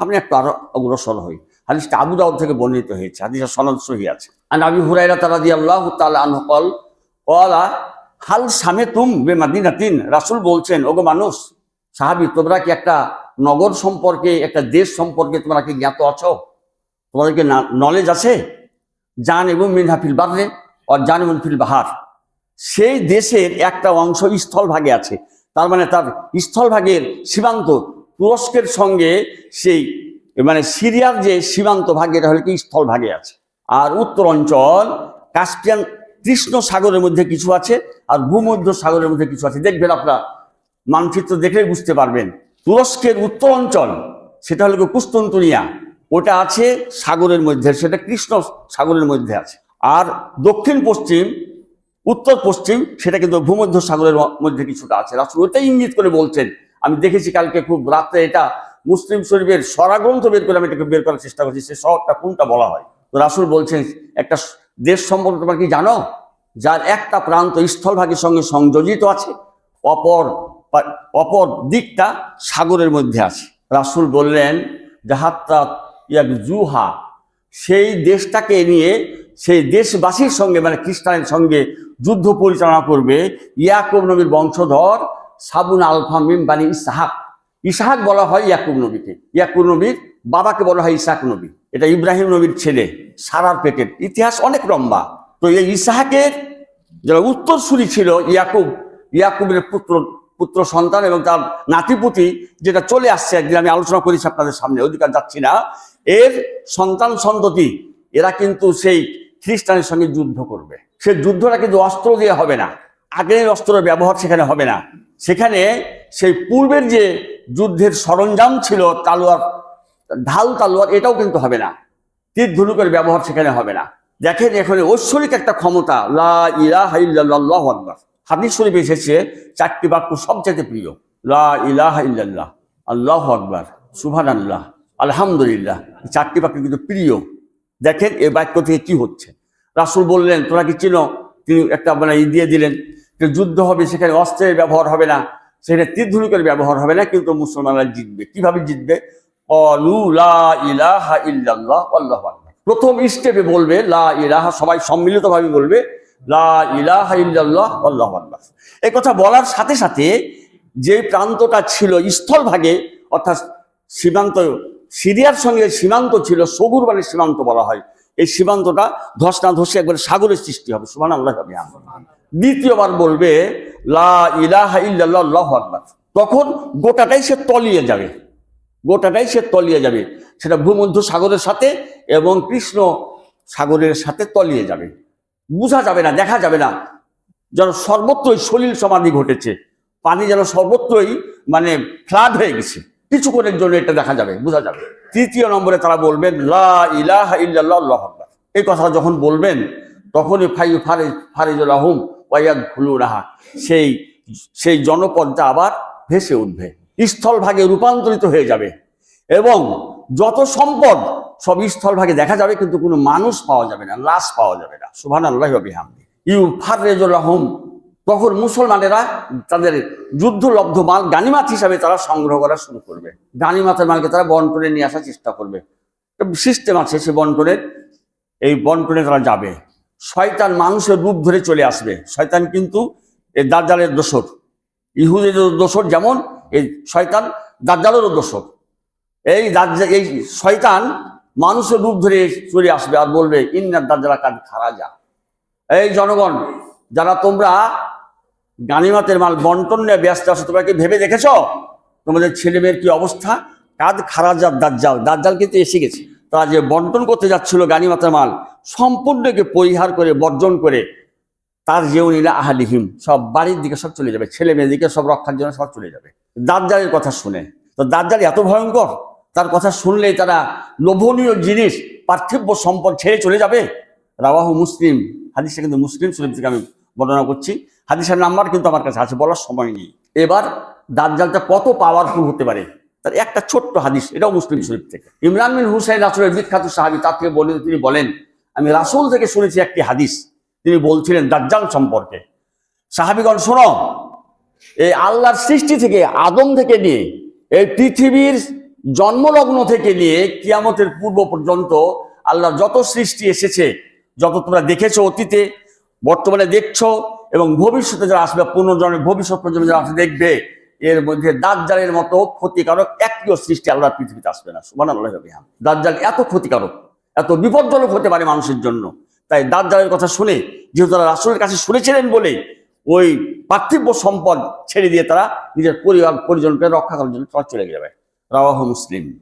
সামনে একটু আরও অগ্রসর হই হাদিসটা আবু দাউদ থেকে বর্ণিত হয়েছে। হাদিসের সনদ সহি আছে। আর আবি হুরাইরা তারা দিয়ে আল্লাহ তাআলা আনহু কল, কলা, হাল সামে তুম বে মাদিনাতিন রাসূল বলছেন, ওগো মানুষ, সাহাবী, তোমরা কি একটা নগর সম্পর্কে, একটা দেশ সম্পর্কে তোমরা কি জ্ঞাত আছো? তোমাদেরকে নলেজ আছে? জান এবং মিনহাফিল বাদরে আর জান এবং ফিল বাহার। সেই দেশের একটা অংশ স্থলভাগে আছে। তার মানে তার স্থলভাগের সীমান্ত তুরস্কের সঙ্গে সেই মানে সিরিয়ার যে সীমান্ত ভাগে, এটা হলো কি? স্থলভাগে আছে। আর উত্তর অঞ্চল, কাস্পিয়ান কৃষ্ণ সাগরের মধ্যে কিছু আছে, আর ভূমধ্য সাগরের মধ্যে কিছু আছে। দেখবেন আপনারা, মানচিত্র দেখলেই বুঝতে পারবেন। তুরস্কের উত্তর অঞ্চল, সেটা হলো কুস্তন্তনিয়া। ওটা আছে সাগরের মধ্যে, সেটা কৃষ্ণ সাগরের মধ্যে আছে। আর দক্ষিণ পশ্চিম, উত্তর পশ্চিম, সেটা কিন্তু ভূমধ্য সাগরের মধ্যে কিছুটা আছে। রাসুল ওটাই ইঙ্গিত করে বলছেন দেখেছি কালকে খুব রাত্রে এটা মুসলিম শরীফের সরাগ্রন্থ বের করে আমি এটাকে বের করার চেষ্টা করছি, সে শহরটা কোনটা বলা হয়? তো রাসুল বলছেন, একটা দেশ সম্পর্কে তোমরা কি জানো? যার একটা প্রান্ত স্থলভাগের সঙ্গে সংযোজিত আছে, অপর অপর দিকটা সাগরের মধ্যে আছে। রাসুল বললেন, জাহাত্তা ইয়াক জুহা সেই দেশটাকে নিয়ে সেই দেশবাসীর সঙ্গে মানে খ্রিস্টানের সঙ্গে যুদ্ধ পরিচালনা করবে ইয়াকুব নবীর বংশধর সাবুন আলফা মিম বানি ইসাহাক। ইসাহাক বলা হয় ইয়াকুব নবীকে। ইয়াকুব নবীর বাবাকে বলা হয় ইসাহাক নবী। এটা ইব্রাহিম নবীর ছেলে, সারার পেটের। ইতিহাস অনেক লম্বা। তো এই ইসাহাকের যারা উত্তরসূরি ছিল ইয়াকুব, ইয়াকুবের পুত্র পুত্র সন্তান এবং তার নাতিপুতি, যেটা চলে আসছে একদিন, আমি আলোচনা করেছি আপনাদের সামনে, অধিকার যাচ্ছি না, এর সন্তান সন্ততি, এরা কিন্তু সেই খ্রিস্টানের সঙ্গে যুদ্ধ করবে। সে যুদ্ধটা কিন্তু অস্ত্র দিয়ে হবে না। আগের অস্ত্রের ব্যবহার সেখানে হবে না। সেখানে সেই পূর্বের যে যুদ্ধের সরঞ্জাম ছিল তালোয়ার, ঢাল তালোয়ার, এটাও কিন্তু হবে না। তীর ধনুকের ব্যবহার সেখানে হবে না। দেখেন এখানে ঐশ্বরিক একটা ক্ষমতা, লা হাদিস শরীফ এসেছে, চারটি বাক্য সবচেয়ে প্রিয়, লা ইল্লাল্লাহ, আল্লাহু আকবার, সুবহানাল্লাহ, আলহামদুলিল্লাহ চারটি বাক্য কিন্তু প্রিয়। দেখেন এই বাক্য থেকে কি হচ্ছে? রাসুল বললেন তোরা কি চিনো? তিনি একটা মানে দিয়ে দিলেন যে যুদ্ধ হবে, সেখানে অস্ত্রের ব্যবহার হবে না, সেখানে তীর ধনুকের ব্যবহার হবে না, কিন্তু মুসলমানরা জিতবে। কীভাবে জিতবে? প্রথম স্টেপে বলবে, লা ইলাহা, সবাই সম্মিলিতভাবে বলবে, লা ইলাহা ইল্লাল্লাহ, আল্লাহু আকবার। এই কথা বলার সাথে সাথে যে প্রান্তটা ছিল স্থলভাগে, অর্থাৎ সীমান্ত, সিরিয়ার সঙ্গে সীমান্ত ছিল সগুর মানে সীমান্ত বলা হয়, এই সীমান্তটা ধস না ধসে একবার সাগরের সৃষ্টি হবে। সুমান আল্লাহ দ্বিতীয়বার বলবে, লা ইল্লাল্লাহ তখন গোটাটাই সে তলিয়ে যাবে। গোটাটাই সে তলিয়ে যাবে। সেটা ভূমধ্য সাগরের সাথে এবং কৃষ্ণ সাগরের সাথে তলিয়ে যাবে। বোঝা যাবে না, দেখা যাবে না। যেন সর্বত্রই সলিল সমাধি ঘটেছে। পানি যেন সর্বত্রই মানে ফ্লাড হয়ে গেছে। কিছুক্ষণের জন্য এটা দেখা যাবে, বোঝা যাবে। তৃতীয় নম্বরে তারা বলবেন, লা এই কথা যখন বলবেন, তখনই ফাই ফারে ফারিজুল আহম ওয়াইয়াদ ফুলুরাহা সেই সেই জনপদটা আবার ভেসে উঠবে, স্থলভাগে রূপান্তরিত হয়ে যাবে এবং যত সম্পদ সব স্থলভাগে দেখা যাবে, কিন্তু কোনো মানুষ পাওয়া যাবে না, লাশ পাওয়া যাবে না। সুভান আল্লাহ বিহামদি। ইউ ফারেজুল আহম তখন মুসলমানেরা তাদের যুদ্ধলব্ধ মাল, গানিমাত হিসাবে তারা সংগ্রহ করা শুরু করবে। গানিমাতের মালকে তারা বন্টনে নিয়ে আসার চেষ্টা করবে। সিস্টেম আছে সে বন্টনের এই বন্টনে তারা যাবে। শয়তান মানুষের রূপ ধরে চলে আসবে। শয়তান কিন্তু এই দাজ্জালের দোসর ইহুদের দোসর যেমন, এই শয়তান দাজ্জালেরও দোসর এই দাজ্জা, এই শয়তান মানুষের রূপ ধরে চলে আসবে আর বলবে ইন্নার দাজ্জালা কাজ খারা যা এই জনগণ, যারা তোমরা গানিমাতের মাল বন্টন নিয়ে ব্যস্ত আছো, তোমরা কি ভেবে দেখেছ? তোমাদের ছেলে মেয়ের কি অবস্থা? কাদ খারাজার দাজ্জাল। দাজ্জাল কিন্তু এসে গেছে। তারা যে বন্টন করতে যাচ্ছিল গানিমাতের মাল সম্পূর্ণকে পরিহার করে, বর্জন করে, তার যেউনিলা আহালিহিম, সব বাড়ির দিকে সব চলে যাবে, ছেলে মেয়ের দিকে সব রক্ষার জন্য সব চলে যাবে। দাজ্জালের কথা শুনে, তো দাজ্জাল এত ভয়ঙ্কর, তার কথা শুনলেই তারা লোভনীয় জিনিস, পার্থিব্য সম্পদ ছেড়ে চলে যাবে? রাওয়াহু মুসলিম, হাদিসটা কিন্তু মুসলিম শরীফ থেকে আমি বর্ণনা করছি। হাদিসের নাম্বার কিন্তু আমার কাছে আছে, বলার সময় নেই। এবার দাজ্জালটা কত পাওয়ারফুল হতে পারে? তার একটা ছোট্ট হাদিস, এটাও মুসলিম শরীফ থেকে। ইমরান বিন হুসাইন রাসুলের বিখ্যাত সাহাবি, তার থেকে বলেন তিনি বলেন আমি রাসূল থেকে শুনেছি একটি হাদিস। তিনি বলছিলেন, দাজ্জাল সম্পর্কে। সাহাবিগণ, শোনো, এই আল্লাহর সৃষ্টি থেকে আদম থেকে নিয়ে, এই পৃথিবীর জন্মলগ্ন থেকে নিয়ে কিয়ামতের পূর্ব পর্যন্ত আল্লাহর যত সৃষ্টি এসেছে, যত তোমরা দেখেছ অতীতে, বর্তমানে দেখছ এবং ভবিষ্যতে যারা আসবে, পুনর্জন্মের ভবিষ্যৎ প্রজন্ম যারা আসবে, দেখবে, এর মধ্যে দাজ্জালের মতো ক্ষতিকারক একটিও সৃষ্টি আল্লাহ পৃথিবীতে আসবে না। সুবান আল্লাহ দাজ্জাল এত ক্ষতিকারক। এত বিপজ্জনক হতে পারে মানুষের জন্য। তাই দাজ্জালের কথা শুনে যেহেতু তারা রাসুলের কাছে শুনেছিলেন বলে ওই পার্থিব সম্পদ ছেড়ে দিয়ে তারা নিজের পরিবার, পরিজনকে রক্ষা করার জন্য তারা চলে যাবে। রাওয়াহ মুসলিম।